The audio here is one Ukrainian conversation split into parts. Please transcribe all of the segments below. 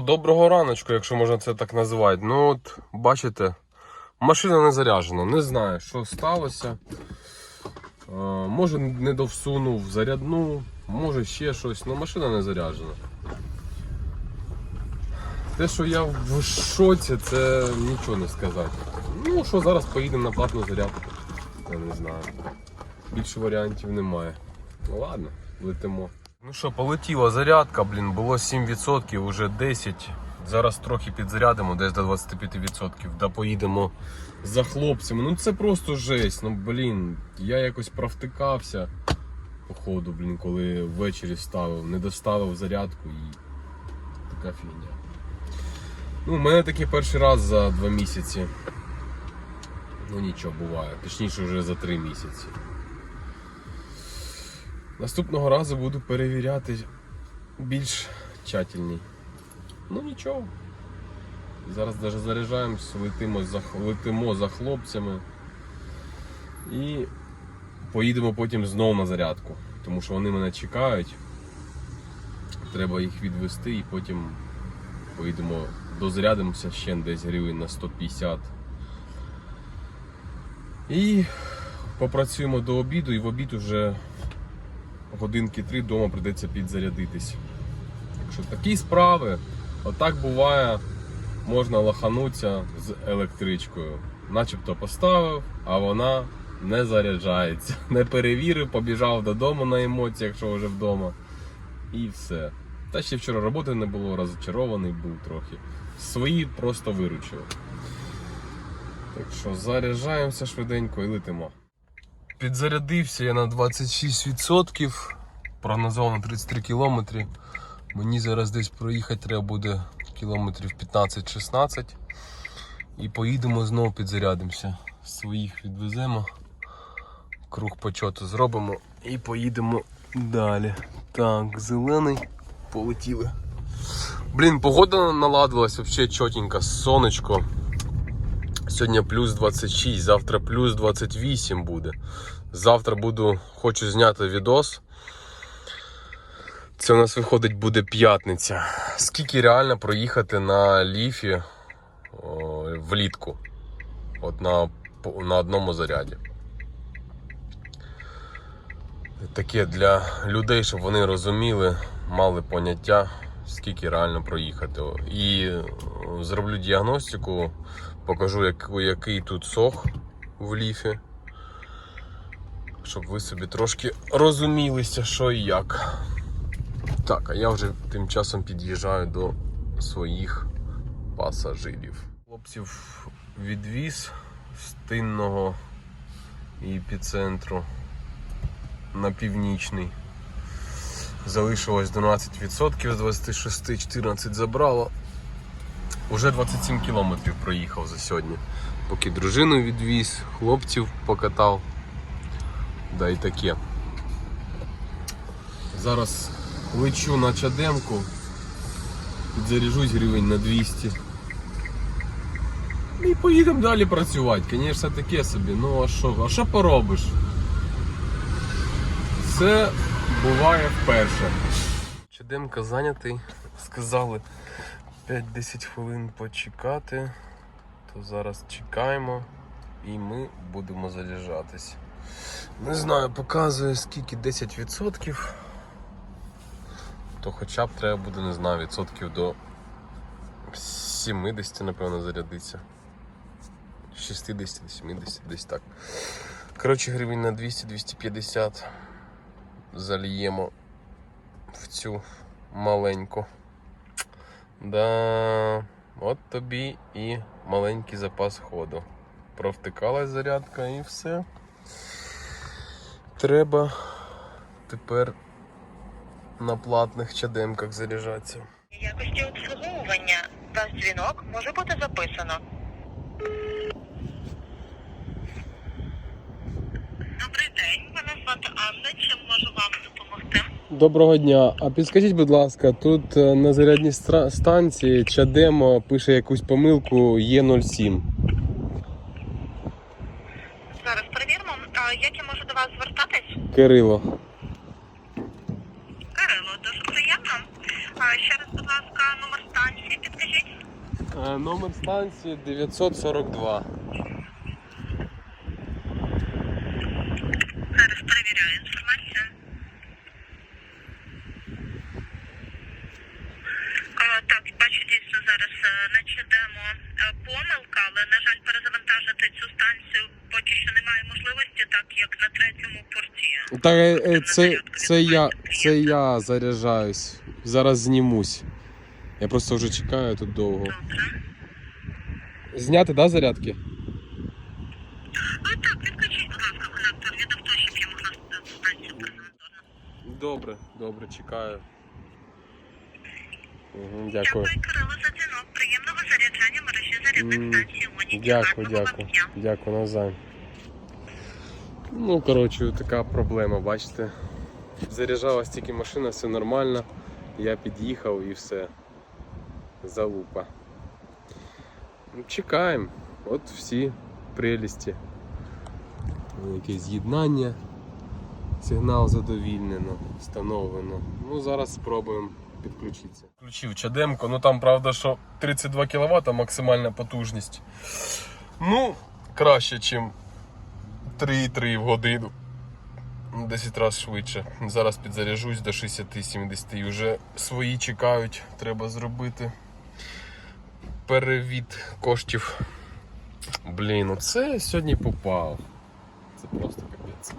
Доброго раночку, якщо можна це так називати. Ну от, бачите, машина не заряджена. Не знаю, що сталося. Е, може не довсунув зарядну, може ще щось, але машина не заряджена. Те, що я в шоці, це нічого не сказати. Ну що, зараз поїдемо на платну зарядку. Я не знаю. Більше варіантів немає. Ну ладно, летимо. Ну що, полетіла зарядка, блін, було 7%, вже 10. Зараз трохи підзарядимо, десь до 25%. Да поїдемо за хлопцями. Ну це просто жесть. Ну блін, я якось провтикався. Походу, блін, коли ввечері ставив, не доставив зарядку і така фігня. Ну, у мене такий перший раз за два місяці. Ну нічого буває. Точніше вже за три місяці. Наступного разу буду перевіряти більш тщательний. Ну нічого. Зараз навіть заряджаємось, летимо за, летимо за хлопцями і поїдемо потім знову на зарядку, тому що вони мене чекають. Треба їх відвести і потім поїдемо дозарядимося ще десь гривень на 150. І попрацюємо до обіду, і в обід уже годинки три вдома прийдеться підзарядитись. Так що такі справи, отак буває, можна лоханутися з електричкою. Начебто поставив, а вона не заряджається. Не перевірив, побіжав додому на емоціях, що вже вдома. І все. Та ще вчора роботи не було, розчарований був трохи. Свої просто виручили. Так що заряджаємося швиденько і летимо. Підзарядився я на 26%, прогнозовано 33 кілометри. Мені зараз десь проїхати треба буде кілометрів 15-16. І поїдемо знову підзарядимося. Своїх відвеземо, круг почоту зробимо і поїдемо далі. Так, зелений, полетіли. Блін, погода наладилась взагалі чотенько, сонечко. Сьогодні плюс 26, завтра плюс 28 буде. Завтра буду, хочу зняти відос. Це у нас виходить буде п'ятниця. Скільки реально проїхати на ліфі о, влітку? От на, на одному заряді. Таке для людей, щоб вони розуміли, мали поняття, скільки реально проїхати. І е, зроблю діагностику, покажу, як, який тут сох в ліфі. Щоб ви собі трошки розумілися, що і як. Так, а я вже тим часом під'їжджаю до своїх пасажирів. Хлопців відвіз з тинного епіцентру на північний. Залишилось 12% з 26, 14 забрало. Уже 27 кілометрів проїхав за сьогодні. Поки дружину відвіз, хлопців покатав. Да і таке. Зараз лечу на чадемку, підзаряжусь гривень на 200. І поїдемо далі працювати. Звісно, таке собі. Ну а що? А що поробиш? Це буває вперше. Чадемка зайнятий. Сказали 5-10 хвилин почекати. То зараз чекаємо і ми будемо заряджатись. Не знаю, показує скільки 10%. То хоча б треба буде, не знаю, відсотків до 70, напевно, зарядитися. 60, 70, десь так. Коротше, гривень на 200-250 зальємо в цю маленьку. Да, от тобі і маленький запас ходу. Провтикалась зарядка і все. Треба тепер на платних чадемках заряджатися. Якості обслуговування ваш дзвінок може бути записано. Добрий день, мене звати Анна. Чим можу? Доброго дня. А підскажіть, будь ласка, тут е, на зарядній станції Чадемо пише якусь помилку Е07. Зараз перевіримо. А як я можу до вас звертатись? Кирило. Кирило, дуже приємно. А ще раз, будь ласка, номер станції Е, Номер станції 942. Зараз перевіряю інформацію. Е, Так, бачу дійсно зараз е, наче демо е, помилка, але на жаль, перезавантажити цю станцію поки що немає можливості, так як на третьому порті. Та е, це, це я, це я заряджаюсь. Зараз знімусь. Я просто вже чекаю тут довго. Зняти, да, зарядки? Ну так, відключіть, будь ласка, конектор від авто, щоб я могла станцію перезавантажити. Добре, добре, чекаю. Угу, дякую. Дякую, Кирило, за дзвінок. Приємного заряджання мережі зарядних М, станцій. Дякую, Гарного вам дякую. дня. Дякую навзаєм. Ну, коротше, така проблема, бачите. Заряджалась тільки машина, все нормально. Я під'їхав і все. Залупа. Ну, Чекаємо. От всі прелісті. Якесь з'єднання. Сигнал задовільнено, встановлено. Ну, зараз спробуємо підключитися. Включив чадемко, ну там правда, що 32 кВт максимальна потужність. Ну, краще, ніж 3,3 в годину. 10 разів швидше. Зараз підзаряжусь до 60-70 і вже свої чекають, треба зробити перевід коштів. Блін, оце сьогодні попав. Це просто капець.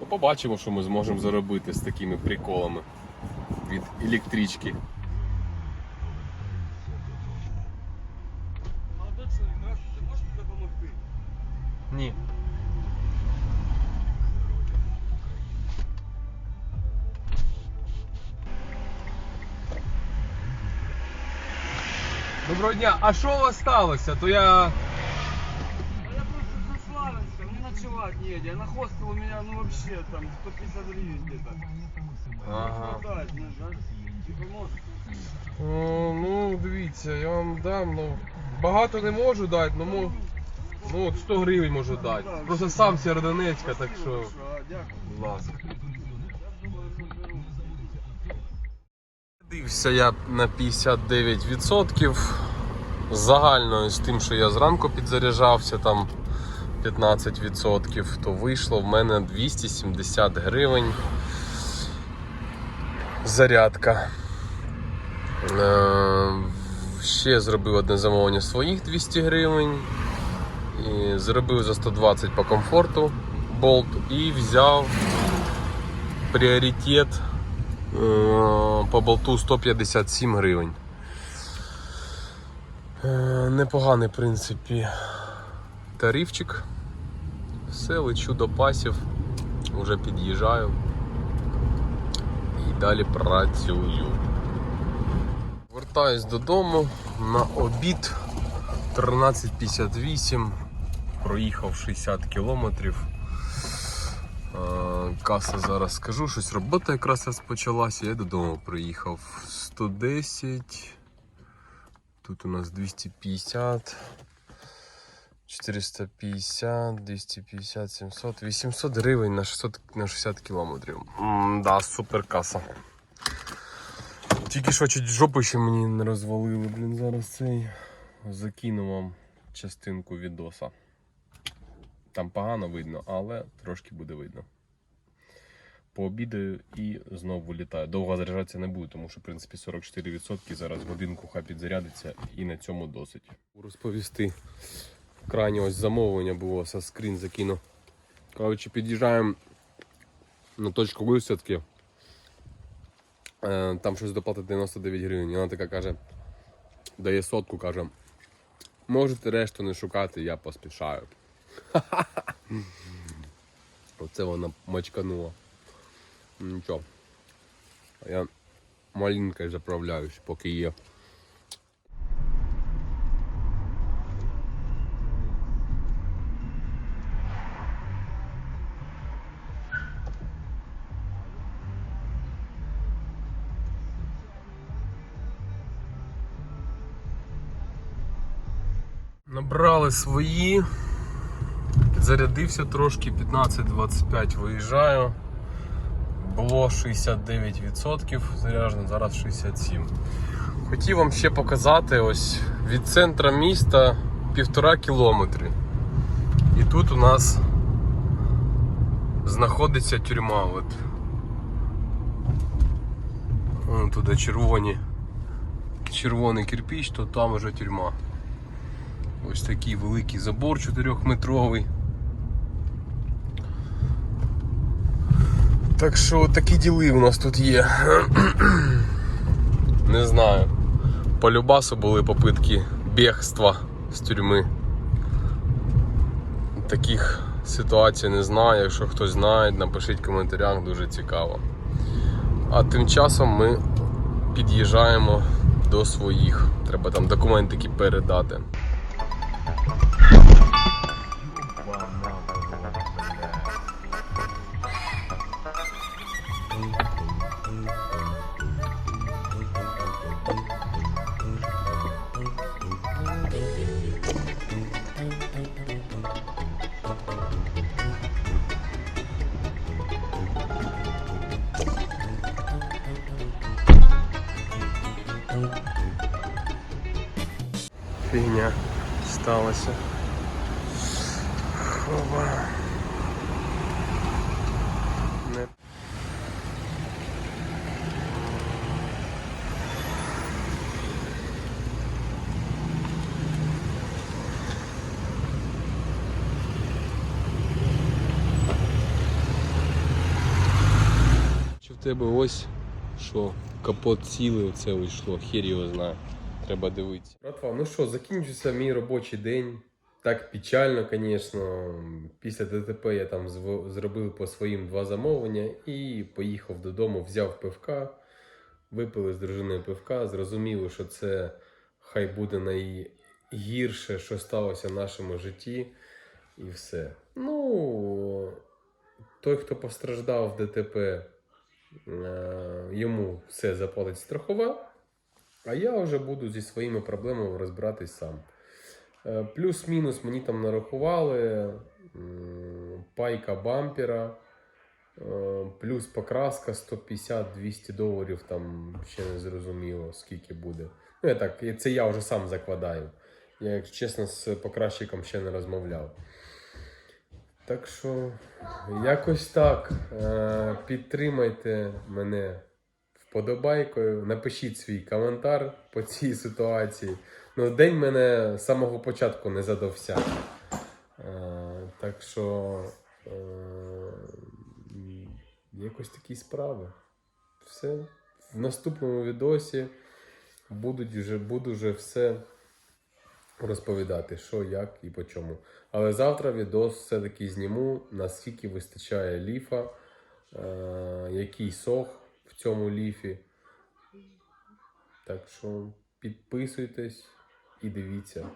Ну, побачимо, що ми зможемо заробити з такими приколами від електрички. Доброго дня, а що у вас сталося? То я. Я просто засланец, мне ночевать негде, на хостел у меня, ну вообще, там, 150 гривен где-то. Ага. Ну? Типа, может. О, ну, дивіться, я вам дам, ну. Багато не можу дати, ну, мо- ну от 100 гривень можу дати. Просто сам Сєрдонецька, так що. А, дякую. Будь ласка. Я думаю, розберу. Дивився я на 59% загально з тим, що я зранку підзаряджався там 15%, то вийшло в мене 270 гривень зарядка. Е, ще зробив одне замовлення своїх 200 гривень. І зробив за 120 по комфорту болт і взяв пріоритет Е, по болту 157 гривень. Е, Непоганий, в принципі, тарифчик. Все, лечу до пасів, вже під'їжджаю і далі працюю. Вертаюсь додому на обід 13.58, проїхав 60 кілометрів. Е, Каса зараз скажу, щось робота якраз розпочалася. Я додому приїхав 110. Тут у нас 250, 450, 250, 700, 800 гривень на 600 на 60 кілометрів. Да, супер каса. Тільки що чуть жопу ще мені не розвалили. Блін, зараз цей закину вам частинку відоса. Там погано видно, але трошки буде видно. Пообідаю і знову вилітаю. Довго заряджатися не буду, тому що, в принципі, 44% зараз годинку хай підзарядиться і на цьому досить. Розповісти. Крайнє ось замовлення було, со скрін закину. Коротше, під'їжджаємо на точку висадки. Е, Там щось доплатити 99 гривень. І вона така каже, дає сотку, каже, можете решту не шукати, я поспішаю. Оце вона мачканула. Ну, Нічого. Я маленькою заправляюсь, поки є. Набрали свої. Зарядився трошки, 15-25 виїжджаю. Було 69% заряджено, зараз 67%. Хотів вам ще показати, ось від центра міста півтора кілометри. І тут у нас знаходиться тюрма. От. Вон туди червоні. Червоний кирпіч, то там уже тюрма. Ось такий великий забор 4-метровий. Так що такі діли у нас тут є. Не знаю. По Любасу були попитки бігства з тюрми. Таких ситуацій не знаю. Якщо хтось знає, напишіть в коментарях, дуже цікаво. А тим часом ми під'їжджаємо до своїх. Треба там документики передати. Фігня сталася. В тебе ось що капот цілий, оце вийшло, хер його знає. Треба дивитися. Братва, ну що, закінчився мій робочий день. Так печально, звісно. Після ДТП я там зробив по своїм два замовлення і поїхав додому, взяв пивка, випили з дружиною пивка, зрозуміли, що це хай буде найгірше, що сталося в нашому житті, і все. Ну, той, хто постраждав в ДТП, йому все заплатить страхова. А я вже буду зі своїми проблемами розбиратись сам. Е, Плюс-мінус мені там нарахували пайка бампера, е, плюс покраска 150-200 доларів, там ще не зрозуміло, скільки буде. Ну, я так, це я вже сам закладаю. Я, якщо чесно, з покращиком ще не розмовляв. Так що, якось так. Е, Підтримайте мене вподобайкою, напишіть свій коментар по цій ситуації. Ну, день мене з самого початку не задався. Е, так що е, якось такі справи. Все. В наступному відосі будуть вже, буду вже все розповідати, що, як і по чому. Але завтра відос все-таки зніму, наскільки вистачає ліфа, е, який сох в цьому ліфі. Так що підписуйтесь і дивіться.